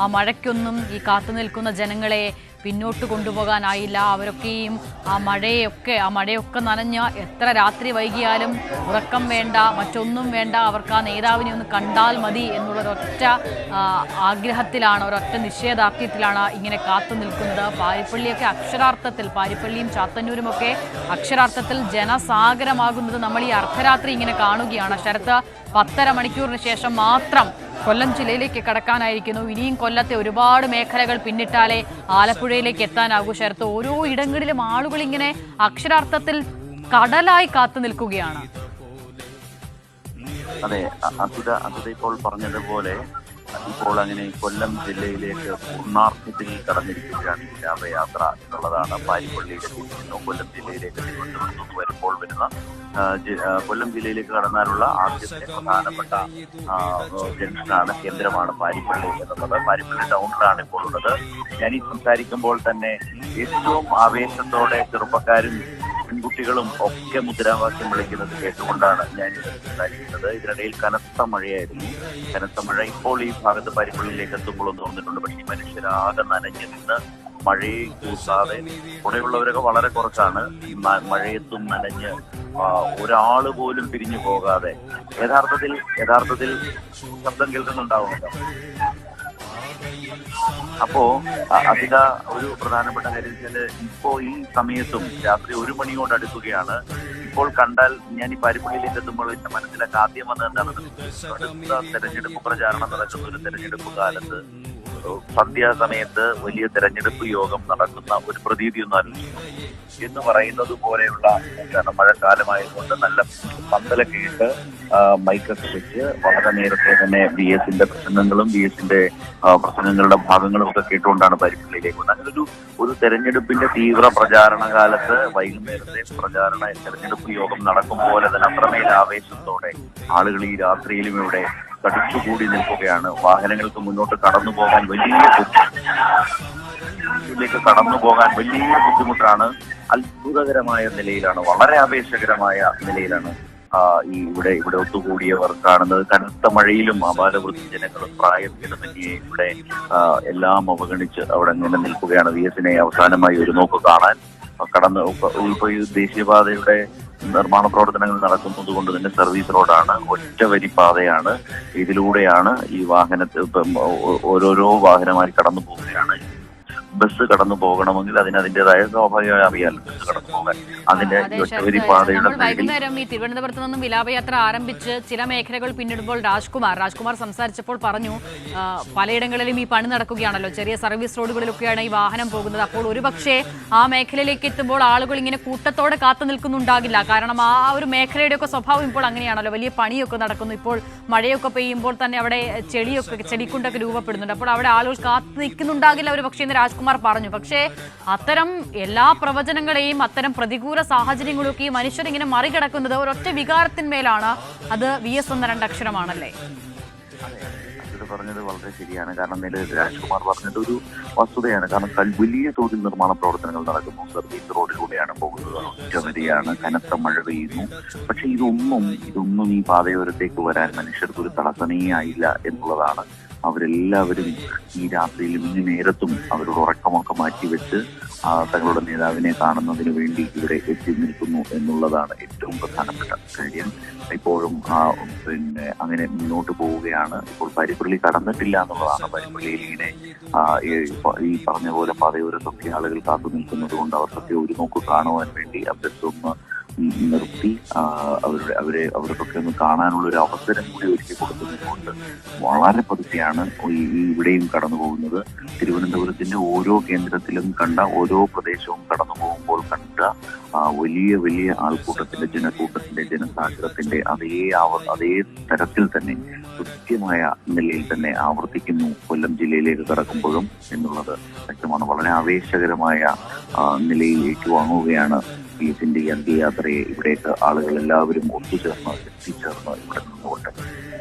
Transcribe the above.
ആ മഴയ്ക്കൊന്നും ഈ കാത്തു നിൽക്കുന്ന ജനങ്ങളെ പിന്നോട്ട് കൊണ്ടുപോകാനായില്ല. അവരൊക്കെയും ആ മഴയൊക്കെ ആ മഴയൊക്കെ നനഞ്ഞ എത്ര രാത്രി വൈകിയാലും ഉറക്കം വേണ്ട മറ്റൊന്നും വേണ്ട. അവർക്ക് ആ നേതാവിനെ ഒന്ന് കണ്ടാൽ മതി എന്നുള്ളൊരൊറ്റ ആഗ്രഹത്തിലാണ് ഒരൊറ്റ നിശ്ചയദാർഢ്യത്തിലാണ് ഇങ്ങനെ കാത്തു നിൽക്കുന്നത്. പാരിപ്പള്ളിയൊക്കെ അക്ഷരാർത്ഥത്തിൽ പാരിപ്പള്ളിയും ചാത്തന്നൂരുമൊക്കെ അക്ഷരാർത്ഥത്തിൽ ജനസാഗരമാകുന്നത് നമ്മൾ ഈ അർദ്ധരാത്രി ഇങ്ങനെ കാണുകയാണ്. ശരത്ത് പത്തര മണിക്കൂറിന് ശേഷം മാത്രം കൊല്ലം ജില്ലയിലേക്ക് കടക്കാനായിരിക്കുന്നു. ഇനിയും കൊല്ലത്തെ ഒരുപാട് മേഖലകൾ പിന്നിട്ടാലേ ആലപ്പുഴയിലേക്ക് എത്താനാകൂ ശരത്ത്. ഓരോ ഇടങ്ങളിലും ആളുകൾ ഇങ്ങനെ അക്ഷരാർത്ഥത്തിൽ കടലായി കാത്തു നിൽക്കുകയാണ്. അതെ അ- അസുര അസുര ഇപ്പോൾ പറഞ്ഞതുപോലെ ഇപ്പോൾ അങ്ങനെ കൊല്ലം ജില്ലയിലേക്ക് പൂർണാർത്ഥത്തിൽ കടന്നിരിക്കുകയാണ് ഈ ലാഭയാത്ര എന്നുള്ളതാണ് പാരിപ്പള്ളിയിലേക്ക് നിന്നും കൊല്ലം ജില്ലയിലേക്ക് തിരുവനന്തപുരത്ത് വരുമ്പോൾ വരുന്ന കൊല്ലം ജില്ലയിലേക്ക് കടന്നാലുള്ള ആദ്യത്തെ പ്രധാനപ്പെട്ട ജംഗ്ഷനാണ് കേന്ദ്രമാണ് പാരിപ്പള്ളി എന്നുള്ളത്. പാരിപ്പള്ളി ടൗണിലാണ് ഇപ്പോൾ ഉള്ളത്. ഞാൻ ഈ സംസാരിക്കുമ്പോൾ തന്നെ ഏറ്റവും ആവേശത്തോടെ ചെറുപ്പക്കാരും പെൺകുട്ടികളും ഒക്കെ മുദ്രാവാക്യം വിളിക്കുന്നത് കേട്ടുകൊണ്ടാണ് ഞാൻ സംസാരിക്കുന്നത്. ഇതിനിടയിൽ കനത്ത മഴയായിരുന്നു. കനത്ത മഴ. ഇപ്പോൾ ഈ ഭാഗത്ത് പരിപ്പള്ളിയിലേക്ക് എത്തുമ്പോൾ ഒന്ന് തോന്നിട്ടുണ്ട് പക്ഷേ മനുഷ്യരാകെ നനഞ്ഞ് നിന്ന് മഴയെ കൂട്ടാതെ കൂടെയുള്ളവരൊക്കെ വളരെ കുറച്ചാണ്. മഴയത്തും നനഞ്ഞ് ആ, ഒരാൾ പോലും പിരിഞ്ഞു പോകാതെ യഥാർത്ഥത്തിൽ യഥാർത്ഥത്തിൽ ശബ്ദം കേൾക്കുന്നുണ്ടാവുമല്ലോ. അപ്പോ അതിന്റെ ഒരു പ്രധാനപ്പെട്ട കാര്യം വെച്ചാൽ ഇപ്പോ ഈ സമയത്തും രാത്രി ഒരു മണിയോട് അടുക്കുകയാണ്. ഇപ്പോൾ കണ്ടാൽ ഞാൻ ഈ പരിപാടിയിലേക്ക് എത്തുമ്പോൾ എന്റെ മനസ്സിലൊക്കെ ആദ്യം വന്നത് എന്താണെന്ന് തെരഞ്ഞെടുപ്പ് പ്രചാരണം നടക്കുന്ന ഒരു തെരഞ്ഞെടുപ്പ് കാലത്ത് സന്ധ്യാ സമയത്ത് വലിയ തെരഞ്ഞെടുപ്പ് യോഗം നടക്കുന്ന ഒരു പ്രതീതിയൊന്നും അല്ല. എന്ന് പറയുന്നത് പോലെയുള്ള മഴക്കാലമായതുകൊണ്ട് നല്ല പന്തലൊക്കെ ഇട്ട് മൈക്കൊക്കെ വെച്ച് വളരെ നേരത്തെ തന്നെ ബി എസിന്റെ പ്രസംഗങ്ങളും ബി എസിന്റെ പ്രസംഗങ്ങളുടെ ഭാഗങ്ങളും ഒക്കെ കേട്ടുകൊണ്ടാണ് പരിപാടിയിലേക്ക് വന്നത്. അങ്ങനൊരു ഒരു തെരഞ്ഞെടുപ്പിന്റെ തീവ്ര പ്രചാരണ കാലത്ത് വൈകുന്നേരത്തെ പ്രചാരണ തെരഞ്ഞെടുപ്പ് യോഗം നടക്കും പോലെ തന്നെ അത്രമേൽ ആവേശത്തോടെ ആളുകൾ ഈ രാത്രിയിലും ഇവിടെ കടിച്ചുകൂടി നിൽക്കുകയാണ്. വാഹനങ്ങൾക്ക് മുന്നോട്ട് കടന്നു പോകാൻ വലിയ ിലേക്ക് കടന്നു പോകാൻ വലിയ ബുദ്ധിമുട്ടാണ്. അത്ഭുതകരമായ നിലയിലാണ് വളരെ ആവേശകരമായ നിലയിലാണ് ഈ ഇവിടെ ഇവിടെ ഒത്തുകൂടിയവർ കാണുന്നത് കനത്ത മഴയിലും അപാലവൃദ്ധജനങ്ങളും പ്രായം കിടന്നിയെ ഇവിടെ എല്ലാം അവഗണിച്ച് അവിടെ ഇങ്ങനെ നിൽക്കുകയാണ്. വി എസിനെ അവസാനമായി ഒരു നോക്ക് കാണാൻ കടന്ന് ഇപ്പൊ ഈ ദേശീയപാതയുടെ നിർമ്മാണ പ്രവർത്തനങ്ങൾ നടക്കുന്നത് കൊണ്ട് തന്നെ സർവീസ് റോഡാണ് ഒറ്റ വരി പാതയാണ്. ഇതിലൂടെയാണ് ഈ ഇപ്പം ഓരോരോ വാഹനമായി കടന്നു പോവുകയാണ് ബസ് കടന്നു പോകണമെങ്കിൽ അതിന് അതിന്റെതായ സ്വാഭാവികമായി അറിയാലോ. ബസ് പോകാൻ അതിന്റെ പാതയുടെ വൈകുന്നേരം ഈ തിരുവനന്തപുരത്ത് നിന്നും വിലാപയാത്ര ആരംഭിച്ച് ചില മേഖലകൾ പിന്നിടുമ്പോൾ രാജ്കുമാർ രാജ്കുമാർ സംസാരിച്ചപ്പോൾ പറഞ്ഞു പലയിടങ്ങളിലും ഈ പണി നടക്കുകയാണല്ലോ. ചെറിയ സർവീസ് റോഡുകളിലൊക്കെയാണ് ഈ വാഹനം പോകുന്നത്. അപ്പോൾ ഒരുപക്ഷെ ആ മേഖലയിലേക്ക് എത്തുമ്പോൾ ആളുകൾ ഇങ്ങനെ കൂട്ടത്തോടെ കാത്തു നിൽക്കുന്നുണ്ടാകില്ല. കാരണം ആ ഒരു മേഖലയുടെ ഒക്കെ സ്വഭാവം ഇപ്പോൾ അങ്ങനെയാണല്ലോ. വലിയ പണിയൊക്കെ നടക്കുന്നു. ഇപ്പോൾ മഴയൊക്കെ പെയ്യുമ്പോൾ തന്നെ അവിടെ ചെളിയൊക്കെ ചെടിക്കുണ്ടൊക്കെ രൂപപ്പെടുന്നുണ്ട്. അപ്പോൾ അവിടെ ആളുകൾ കാത്തു നിൽക്കുന്നുണ്ടാകില്ല. ഒരു പക്ഷേ എന്ന് രാജ്കുമാർ പറഞ്ഞു. പക്ഷേ അത്തരം എല്ലാ പ്രവചനങ്ങളെയും അത്തരം പ്രതികൂല സാഹചര്യങ്ങളൊക്കെ ഈ മനുഷ്യരിങ്ങനെ മറികടക്കുന്നത് ഒരൊറ്റ വികാരത്തിന്മേലാണ്. അത് വി എസ് എന്ന രണ്ടക്ഷരമാണല്ലേ? പറഞ്ഞത് വളരെ ശരിയാണ്. കാരണം നിലവിൽ രാജ്കുമാർ പറഞ്ഞത് ഒരു വസ്തുതയാണ്. കാരണം വലിയ തോതിൽ നിർമ്മാണ പ്രവർത്തനങ്ങൾ നടക്കുന്നു. സർവീസ് റോഡിലൂടെയാണ് പോകുന്നത്. ഉച്ചവരെയാണ് കനത്ത മഴ പെയ്യുന്നു. പക്ഷെ ഇതൊന്നും ഇതൊന്നും ഈ പാതയോരത്തേക്ക് വരാൻ മനുഷ്യർക്ക് ഒരു തടസ്സമേ ആയില്ല എന്നുള്ളതാണ് അവരെല്ലാവരും ഈ രാത്രിയിലും ഈ നേരത്തും അവരുടെ ഉറക്കമൊക്കെ മാറ്റിവെച്ച് തങ്ങളുടെ നേതാവിനെ കാണുന്നതിന് വേണ്ടി ഇവിടെ എത്തി നിൽക്കുന്നു എന്നുള്ളതാണ് ഏറ്റവും പ്രധാനപ്പെട്ട കാര്യം. ഇപ്പോഴും പിന്നെ അങ്ങനെ മുന്നോട്ട് പോവുകയാണ്. ഇപ്പോൾ പരിപ്പള്ളി കടന്നിട്ടില്ല എന്നുള്ളതാണ് പരിപ്പള്ളിയിൽ ഇങ്ങനെ ഈ പറഞ്ഞ പോലെ പതയോരത്തൊക്കെ ആളുകൾ കാത്തു നിൽക്കുന്നത് കൊണ്ട് അവർക്കൊക്കെ ഒരു നോക്ക് കാണുവാൻ വേണ്ടി ഒന്ന് നിർത്തി അവരുടെ അവരെ അവർക്കൊക്കെ ഒന്ന് കാണാനുള്ള ഒരു അവസരം കൂടി ഒരുക്കി കൊടുക്കുന്നതുകൊണ്ട് വളരെ പതുക്കെയാണ് ഇവിടെയും കടന്നു പോകുന്നത്. തിരുവനന്തപുരത്തിന്റെ ഓരോ കേന്ദ്രത്തിലും കണ്ട ഓരോ പ്രദേശവും കടന്നു പോകുമ്പോൾ കണ്ട വലിയ വലിയ ആൾക്കൂട്ടത്തിന്റെ ജനക്കൂട്ടത്തിന്റെ ജനസാഗരത്തിന്റെ അതേ ആവ അതേ തരത്തിൽ തന്നെ കൃത്യമായ നിലയിൽ തന്നെ ആവർത്തിക്കുന്നു കൊല്ലം ജില്ലയിലേക്ക് കടക്കുമ്പോഴും എന്നുള്ളത് വ്യക്തമാണ്. വളരെ ആവേശകരമായ നിലയിൽ ഏറ്റുവാങ്ങുകയാണ് പി എസിന്റെ അന്ത്യയാത്രയെ ഇവിടേക്ക് ആളുകൾ എല്ലാവരും ഒത്തുചേർന്ന് എത്തിച്ചേർന്ന് ഇവിടെ